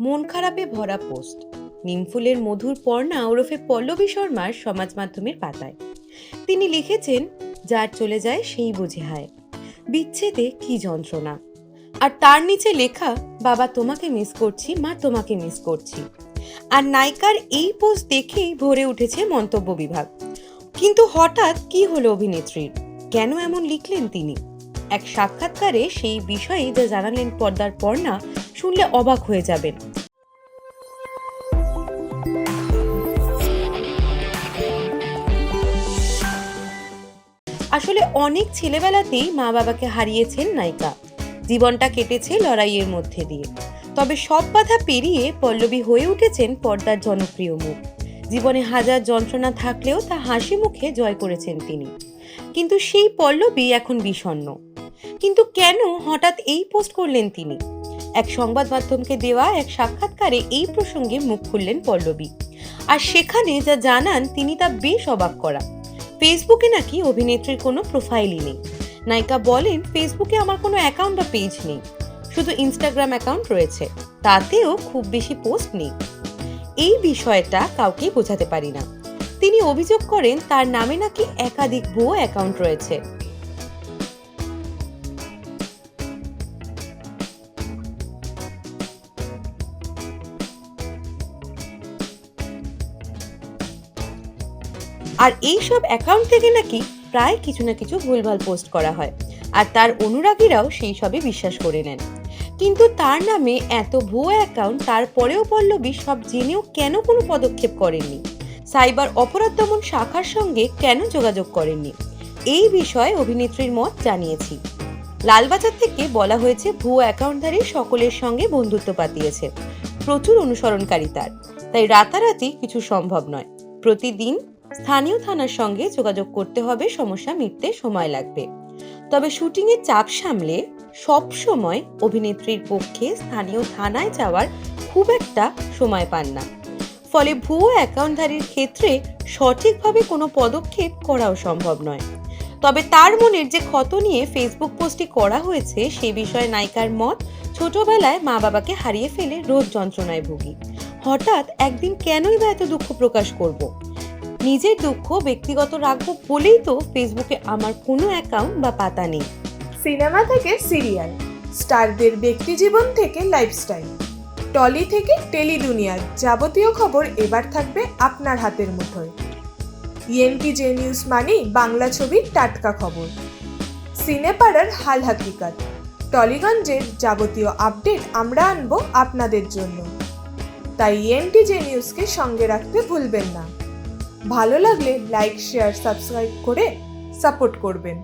মন খারাপে ভরা পোস্ট। নিমফুলের মধুর পর্ণা ওরফে পল্লবী শর্মার সমাজ মাধ্যমের পাতায়। তিনি লিখেছেন, যার চলে যায় সেই বোঝে হায়। বিচ্ছেদে কি যন্ত্রণা। আর তার নিচে লেখা, বাবা, তোমাকে মিস করছি, মা, তোমাকে মিস করছি। আর নায়িকার এই পোস্ট দেখেই ভরে উঠেছে মন্তব্য বিভাগ। কিন্তু হঠাৎ কি হলো অভিনেত্রীর? কেন এমন লিখলেন তিনি? এক সাক্ষাৎকারে সেই বিষয়ে যা জানালেন পর্দার পর্ণা, শুনলে অবাক হয়ে যাবেন। আসলে অনেক ছেলেবেলাতেই মা বাবাকে হারিয়েছেন নায়িকা। জীবনটা কেটেছে লড়াইয়ের মধ্যে দিয়ে। তবে সব বাধা পেরিয়ে পল্লবী হয়ে উঠেছেন পর্দার জনপ্রিয় মুখ। জীবনে হাজার যন্ত্রণা থাকলেও তা হাসি মুখে জয় করেছেন তিনি। কিন্তু সেই পল্লবী এখন বিষণ্ণ। কিন্তু কেন হঠাৎ এই পোস্ট করলেন তিনি? এক সংবাদ মাধ্যমকে দেওয়া এক সাক্ষাৎকারে এই প্রসঙ্গে মুখ খুললেন পল্লবী। আর সেখানে যা জানান তিনি তা বেশ অবাক করা। ফেসবুকে নাকি অভিনেত্রীর কোনো প্রোফাইলই নেই। নায়িকা বলেন ফেসবুকে আমার কোনো অ্যাকাউন্ট বা পেজ নেই। শুধু ইনস্টাগ্রাম অ্যাকাউন্ট রয়েছে। তাতেও খুব বেশি পোস্ট নেই। এই বিষয়টা কাউকে বোঝাতে পারি না। তিনি অভিযোগ করেন, তার নামে নাকি একাধিক ভুয়ো অ্যাকাউন্ট রয়েছে। আর এই সব অ্যাকাউন্ট থেকে নাকি প্রায় কিছু না কিছু ভুলভাল পোস্ট করা হয়। আর তার অনুরাগীরাও সেই সবে বিশ্বাস করে নেন। কিন্তু তার নামে এত ভুয়ো অ্যাকাউন্ট তারপরেও পল্লবী সব জেনেও কেন কোনো পদক্ষেপ করেননি? সাইবার অপরাধ দমন শাখার সঙ্গে কেন যোগাযোগ করেননি? এই বিষয়ে অভিনেত্রীর মত জানিয়েছি। লালবাজার থেকে বলা হয়েছে, ভুয়ো অ্যাকাউন্টধারী সকলের সঙ্গে বন্ধুত্ব পাতিয়েছে। প্রচুর অনুসরণকারী তার। তাই রাতারাতি কিছু সম্ভব নয়। প্রতিদিন স্থানীয় থানার সঙ্গে যোগাযোগ করতে হবে, সমস্যা মিটতে সময় লাগবে। তবে শুটিংয়ের চাপ সামলে সব সময় অভিনেত্রীর পক্ষে স্থানীয় থানায় যাওয়ার খুব একটা সময় পান না। ফলে ভুয়ো অ্যাকাউন্টধারীর ক্ষেত্রে সঠিকভাবে কোনো পদক্ষেপ করাও সম্ভব নয়। তবে তার মনের যে ক্ষত নিয়ে ফেসবুক পোস্টটি করা হয়েছে, সে বিষয়ে নায়িকার মত, ছোটবেলায় মা বাবাকে হারিয়ে ফেলে রোগ যন্ত্রণায় ভুগি। হঠাৎ একদিন কেনই বা এত দুঃখ প্রকাশ করব? নিজের দুঃখ ব্যক্তিগত রাখব বলেই তো ফেসবুকে আমার কোনো অ্যাকাউন্ট বা পাতা নেই। সিনেমা থেকে সিরিয়াল, স্টারদের ব্যক্তিজীবন থেকে লাইফস্টাইল টলি থেকে টেলি দুনিয়ার যাবতীয় খবর এবার থাকবে আপনার হাতের মুঠোয়। ইএনটি জে নিউজ মানেই বাংলা ছবির টাটকা খবর। সিনেপাড়ার হাল হাকিকাত, টলিগঞ্জের যাবতীয় আপডেট আমরা আনব আপনাদের জন্য। তাই ইএনটি জে নিউজকে সঙ্গে রাখতে ভুলবেন না। ভালো লাগলে লাইক শেয়ার সাবস্ক্রাইব করে সাপোর্ট করবেন।